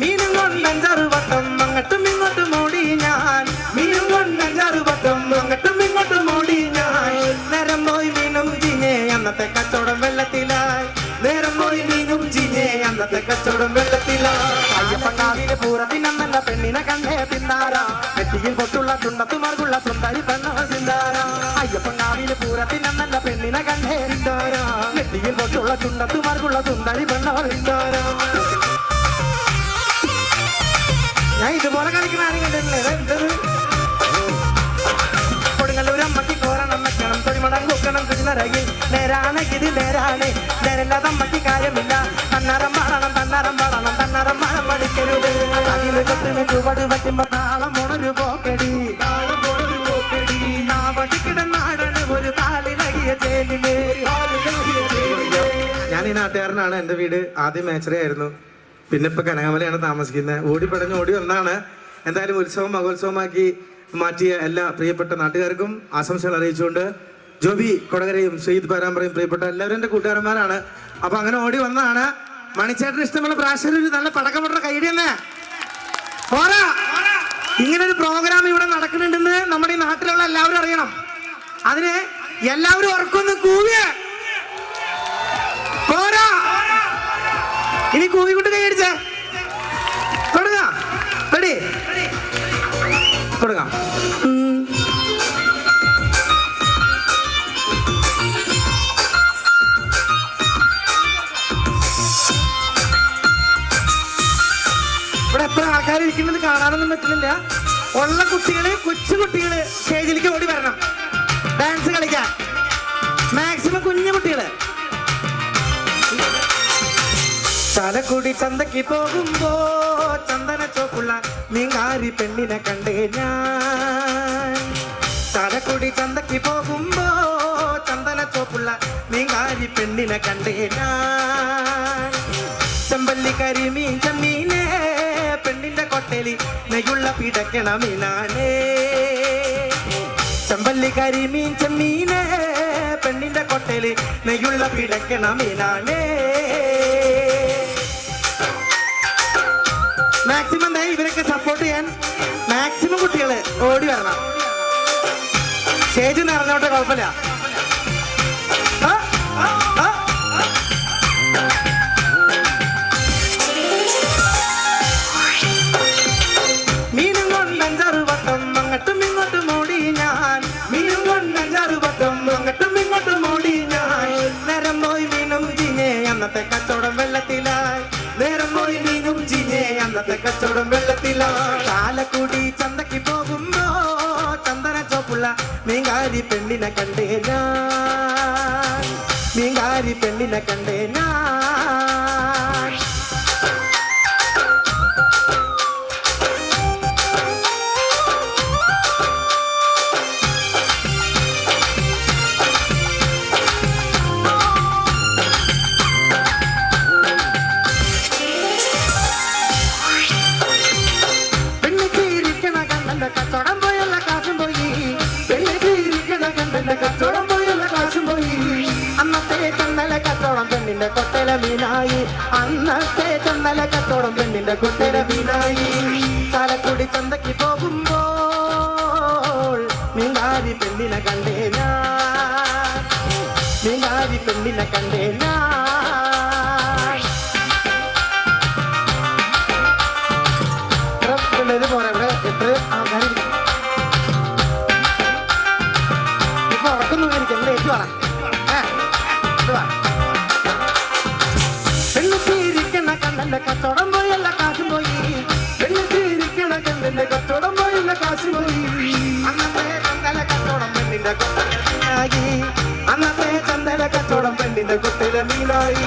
മീനും കൊണ്ട് അഞ്ചാറ് വട്ടം അങ്ങോട്ടും ഇങ്ങോട്ടും ഓടി ഞാൻ. മീനും കൊണ്ട് അഞ്ചാറ് വട്ടം അങ്ങോട്ടും ഇങ്ങോട്ടും ഓടി ഞാൻ. നേരം പോയി മീനും ചീഞ്ഞേ അന്നത്തെ കച്ചവടം വെള്ളത്തിലായി. നേരം പോയി മീനും ചീഞ്ഞേ അന്നത്തെ കച്ചവടം വെള്ളത്തിലായി. അയ്യപ്പക്കാവിലെ പൂരത്തിനന്നല്ല പെണ്ണിനെ കണ്ടേ പിന്നാര. നെറ്റിയിൽ പൊട്ടുള്ള തുണ്ടത്തുമാർക്കുള്ള സുന്ദരി പെണ്ണ ചിന്താര അയ്യപ്പക്കാവിലെ പൂരത്തിനന്നല്ല പെണ്ണിനെ കണ്ടേ പിന്നാര. നെറ്റിയിൽ പൊട്ടുള്ള ചിന്താര ഇതുപോലെ കളിക്കുന്ന ആരും കണ്ടിട്ടില്ലേ എന്തത് കൊടുങ്ങല്ലൂർ അമ്മയ്ക്ക് കോരണം വെക്കണം തൊഴിമടം കൊക്കണം കുഞ്ഞിറങ്ങി നേരാണ് ഇത് നേരാണ്. നേരല്ലാതെ അമ്മയ്ക്ക് കാര്യമില്ല. തന്നാരം പാടണം തന്നാരം പാടണം തന്നാരം പാടം പഠിക്കരുത് അതിന് കത്തിന് ചുവട് വയ്ക്കുമ്പോ താളം ഉണരു പോക്കടി. താളം ഒരു ഞാൻ ഈ നാട്ടുകാരനാണ് എന്റെ വീട്. ആദ്യം മേച്ചറയായിരുന്നു പിന്നെ ഇപ്പൊ കനകമലയാണ് താമസിക്കുന്നത്. ഓടി പടഞ്ഞ് ഓടി വന്നാണ് എന്തായാലും ഉത്സവം മഹോത്സവമാക്കി മാറ്റിയ എല്ലാ പ്രിയപ്പെട്ട നാട്ടുകാർക്കും ആശംസകൾ അറിയിച്ചുകൊണ്ട് ജോബി കൊടകരയും സയ്യിദ് പരാമ്പറയും പ്രിയപ്പെട്ട എല്ലാവരും എന്റെ കൂട്ടുകാരന്മാരാണ്. അപ്പൊ അങ്ങനെ ഓടി വന്നതാണ് മണിച്ചേട്ടന് ഇഷ്ടമുള്ള പ്രാവശ്യം ഒരു നല്ല പടക്കമുട്ട കൈഡി തന്നെ. പോരാ. ഇങ്ങനെ ഒരു പ്രോഗ്രാം ഇവിടെ നടക്കുന്നുണ്ടെന്ന് നമ്മുടെ ഈ നാട്ടിലുള്ള എല്ലാവരും അറിയണം. അതിന് എല്ലാവരും ഉറക്കൊന്ന് കൂവിയേ. ഇനി കൂവിക്കൊണ്ട് കാണാനൊന്നും പറ്റുന്നില്ല ഉള്ള കുട്ടികൾ കൊച്ചു കുട്ടികൾ സ്റ്റേജിലേക്ക് ഓടി വരണം. ഡാൻസ് കളിക്കാൻ. മാക്സിമം കുഞ്ഞു കുട്ടികൾ. ചാലക്കുടി ചന്തക്ക് പോകുമ്പോ ചന്ദന ചോപ്പുള്ള നിങ്ങാരി പെണ്ണിനെ കണ്ടേ ഞാൻ. ചാലക്കുടി ചന്തക്ക് പോകുമ്പോ ചന്ദന ചോപ്പുള്ള നിങ്ങാരി പെണ്ണിനെ കണ്ടേ ഞാൻ. ചെമ്പല്ലി കരിമീൻ ചെമ്മീനെ കൊട്ടലി നെയ്യുള്ള പിടക്കണമിനാനെ ചെമ്പല്ലി കരിമീൻ ചെമ്മീനെ പെണ്ണിന്റെ കൊട്ടലി നെയ്യുള്ള പിടക്കണമിനാനെ മാക്സിമം ദേ ഇവരൊക്കെ സപ്പോർട്ട് ചെയ്യാൻ മാക്സിമം കുട്ടികൾ ഓടി വരണം. സ്റ്റേജ് നിറഞ്ഞോട്ടെ കുഴപ്പമില്ല. മീങ്കാരി പെണ്ണിനെ കണ്ടേ ഞാൻ മീങ്കാരി പെണ്ണിനെ കച്ചവടം പെണ്ണിന്റെ കൊട്ടല മീനായി ചാലക്കുടി ചന്തക്ക് പോകുമ്പോൾ കണ്ണന്റെ കച്ചവടം പോയല്ല കാശും പോയി. പെണ്ണുത്തിരിക്കണ കണ്ണന്റെ കച്ചവടം പോയല്ല കാശും പോയി. അന്നത്തെ ചന്ദന കച്ചവടം പെണ്ണിന്റെ കൊട്ടലായി അന്നത്തെ ചന്ദന കച്ചവടം പെണ്ണിന്റെ കൊട്ടല മീനായി.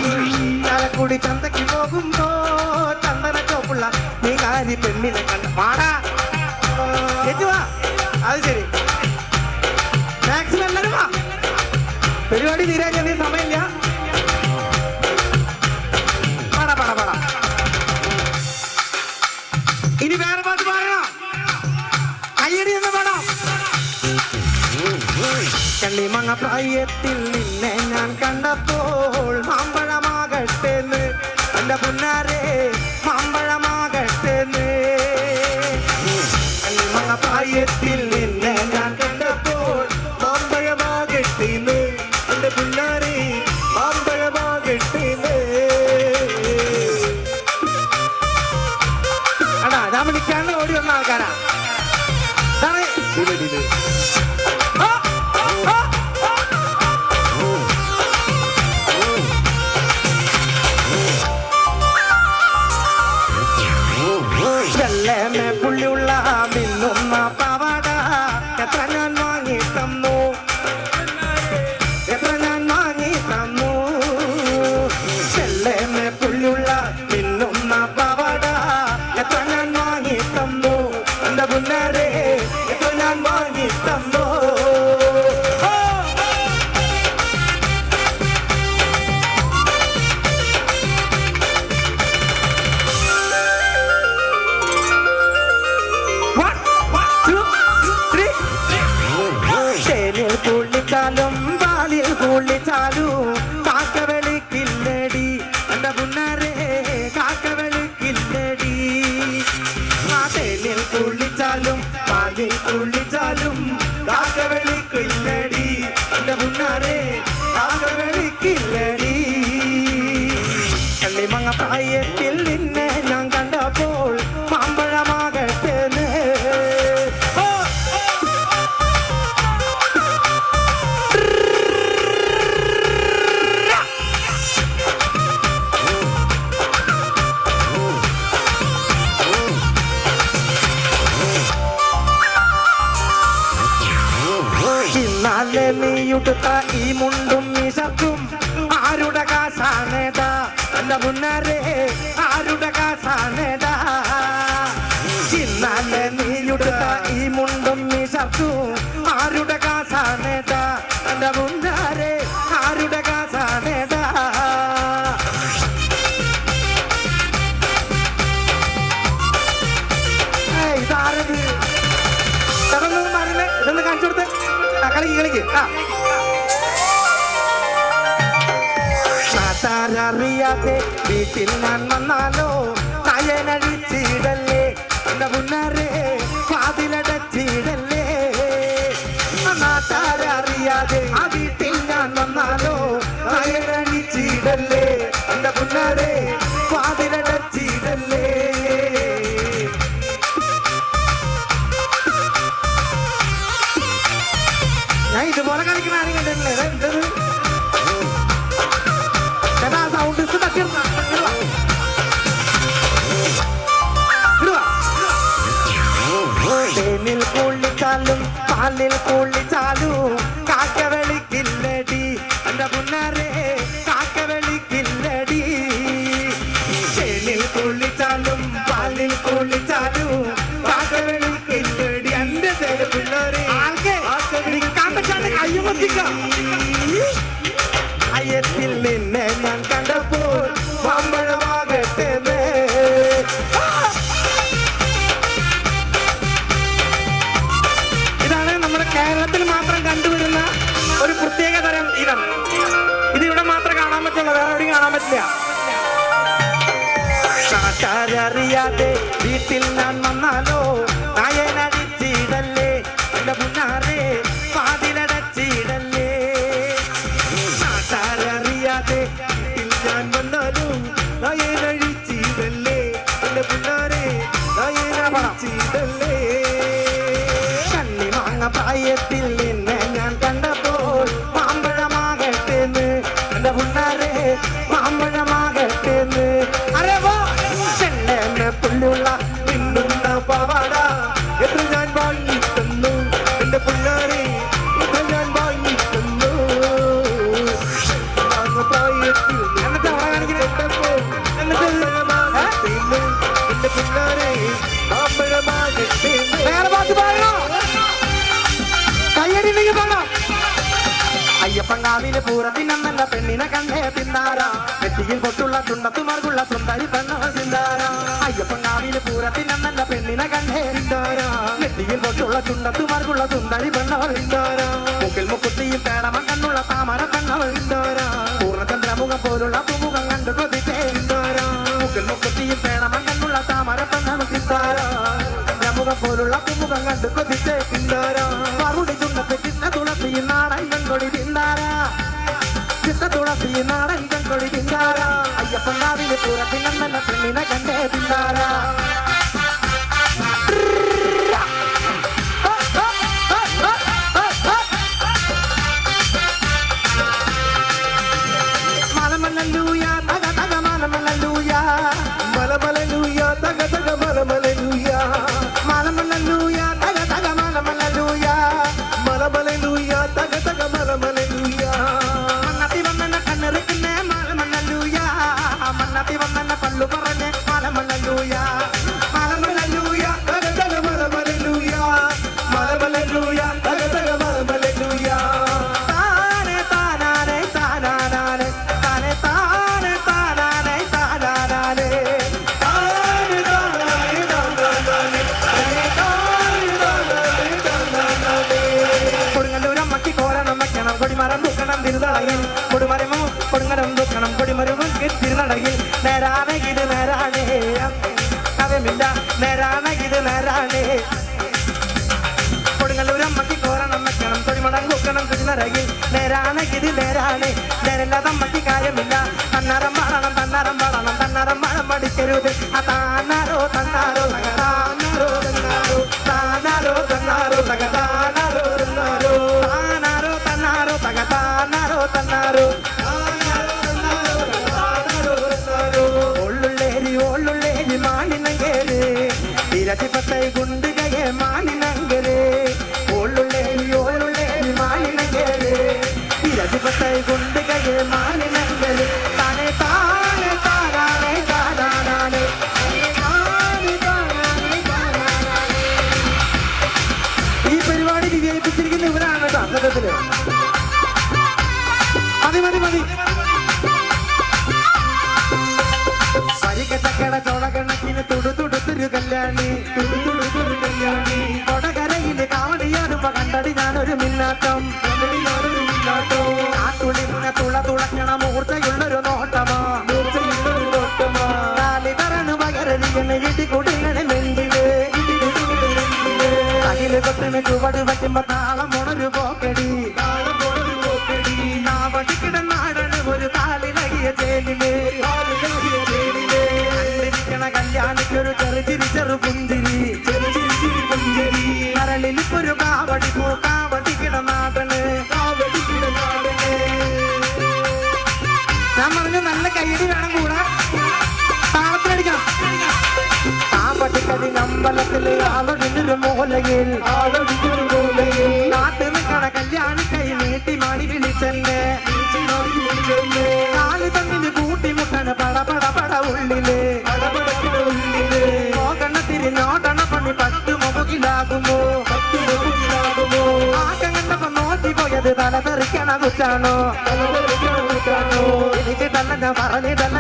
ചാലക്കുടി ചന്തയ്ക്ക് പോകുമ്പോ ചന്ദന ചോപ്പുള്ള നീ കാരി പെണ്ണിനെ കണ്ട് പാടാ. പ്രായത്തിൽ നിന്നെ ഞാൻ കണ്ടപ്പോൾ മാമ്പഴമാകട്ടെ എന്ന് എന്റെ പുന്നാരെ കുളിച്ചാലും വാലിൽ കുളിച്ചാലും വീട്ടിൽ ഞാൻ വന്നാലോ? നയനടിച്ചിടല്ലേ? എന്റെ മുന്നറേ വാതിലടച്ചിടല്ലേ? നാട്ടാരറിയാതെ ആ വീട്ടിൽ ഞാൻ വന്നാലോ? നയനടിച്ചിടല്ലേ? എന്റെ മുന്നറേ കുളിച്ചാലും കാലിൽ കുളിച്ചാലും കാക്ക വെളിക്കില്ലടി എന്റെ മുന്നറേ കാക്ക വെളിക്കില്ലടി ചെളിൽ കുളിച്ചാലും കാലിൽ ചാലും. പിന്നാര? നെറ്റിയിൽ കൊട്ടുള്ള തുണ്ടത്തുമാർക്കുള്ള സുന്ദരി പെണ്ണോ ചിന്താര അയ്യപ്പൻ കാവിലെ പൂരത്തിനെന്നല്ല പെണ്ണിനെ കണ്ടേ ചിന്താര നെറ്റിയിൽ കൊട്ടുള്ള തുണ്ടത്തുമാർക്കുള്ള സുന്ദരി പെണ്ണോ ചിന്താര മുക്കിൽ കണ്ണുള്ള താമര പെണ്ണോ പൂർണചന്ദ്രമുഖം പോലുള്ള പുമുഖം കണ്ടു കൊതി సూరభినందన పిల్లిన కంటే తిన్నారా കൊടിമരവും തിരുനടയിൽ നേരാണ് ഇത് നേരാണ്. അവമില്ല നേരാണ് ഇത് നേരാണ്. കൊടുങ്ങല്ലൂരമ്മക്ക് കോരണം വെക്കണം തൊഴിമടം കുക്കണം തിരുനടയിൽ നേരാണ് ഇത് നേരാണ്. നേരല്ലാതെ അമ്മയ്ക്ക് കാര്യമില്ല. തന്നാരം പാടണം തന്നാരം പാടണം തന്നാരം തന്നാരോ താനാരോ തന്നാരോ താനാരോ തന്നാരോ തക താനാരോ തന്നാരോ തന്നാരോ തക തന്നാരോ. ഒള്ളുള്ളേരി ഒള്ളുള്ളേരി മാണിനങ്കേര് ഇരട്ടിപ്പത്തൈ ഗുണ്ടുകയെ മാണിനങ്കര് താനെ താനെ താനാനെ താനാനാനെ താനെ താനാനെ താനാനാനെ. ഈ പരിപാടി വിജയിപ്പിച്ചിരിക്കുന്ന ഇവരാണ് കേട്ടോ സത്യത്തിൽ മതി മതി മതി. സരികട്ടക്കട ചോളകണക്കിന് തുടു തുടുത്തൊരു കല്യാണി. മിന്നാട്ടം കാട്ടുളിമുന തുള തുളക്കണ മൂർച്ചയുള്ളൊരു നോട്ടമാ. മൂർച്ചയുള്ളൊരു നോട്ടമാ. കാലി തരണു പകരലിങ്ങനെ ഇടി കുടിങ്ങനെ നെഞ്ചിൽ. അകിൽ കൊത്തിന് ചുവട് വയ്ക്കുമ്പോ താളം ഉണരു പോക്കടി. നാവടിക്കിടന്നാടണ് ഒരു കാലിലകിയ കണ്ടിരിക്കണ കല്യാണിക്കൊരു ചെറു ചിരി ചെറു അമ്പലത്തിൽ ആളൊടിഞ്ഞൊരു മൂലയിൽ. ആളൊടിഞ്ഞൊരു മൂലയിൽ. നാട്ടിൽ നിൽക്കണ കല്യാണി കൈ നീട്ടി മണി വിളിച്ചെന്നെ കാൽ തന്നിന് കൂട്ടിമുട്ടണ പട പട പട ഉള്ളിൽ. പോകണ തിരിഞ്ഞോടണ പണി പത്തു മുകിലാകുമോ ആക്കം കണ്ടപ്പോ നോക്കി പോയത് തല തെറിക്കണ കുറ്റാണോ? എനിക്ക് തന്നെ ഞാൻ പറഞ്ഞിട്ടല്ല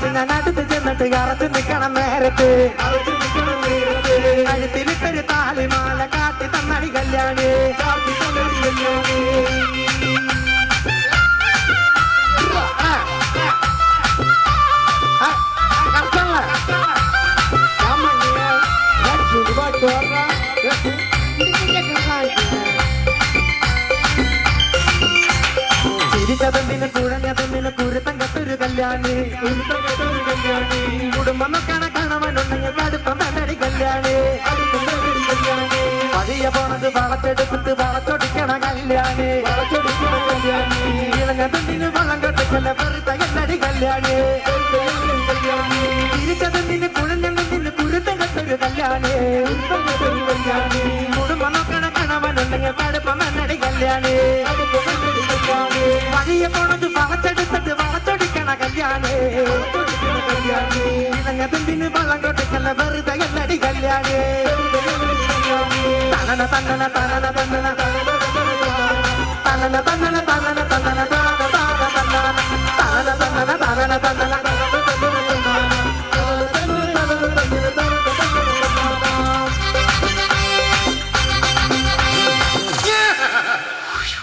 അറച്ചറച്ച് ഞാൻ അടുത്ത് ചെന്നിട്ട് അറച്ച് നിൽക്കണം നേരത്ത് കഴുത്തിലിട്ടൊരു താലിമാല കാട്ടി തന്നടി കല്യാണി ആ, ആ, കഷ്ടല്ല. കല്യാണി കെട്ടൊരു കല്യാണി. കുടുംബം നോക്കണ കണവനുണ്ടെങ്കിൽ കടുപ്പം തന്നടി കല്യാണി. പതിയ പോണത് വളത്തെടുത്തിട്ട് വളച്ചൊടിക്കണ കല്യാണി. ഇളഞ്ഞതെന്തിന് വളം കെട്ടിക്കല്ല വെറുതെ കല്ലടി കല്യാണി. ചിരിച്ചതെന്തിന് കുഴഞ്ഞതെന്തിന് കുരുത്തം കെട്ടൊരു കല്യാണി. കുടുംബം നോക്കണ കണവനുണ്ടെങ്കിൽ കടുപ്പം എന്നടി കല്യാണി. വളച്ചെടുത്തിട്ട് വളച്ചൊടിക്കണ കല്യാണി ഇളഞ്ഞതെന്തിന് വള്ളം കെട്ടിക്കല്ല വെറുതെ എന്നടി കല്യാണി തനന തന്നന തനന തന്നന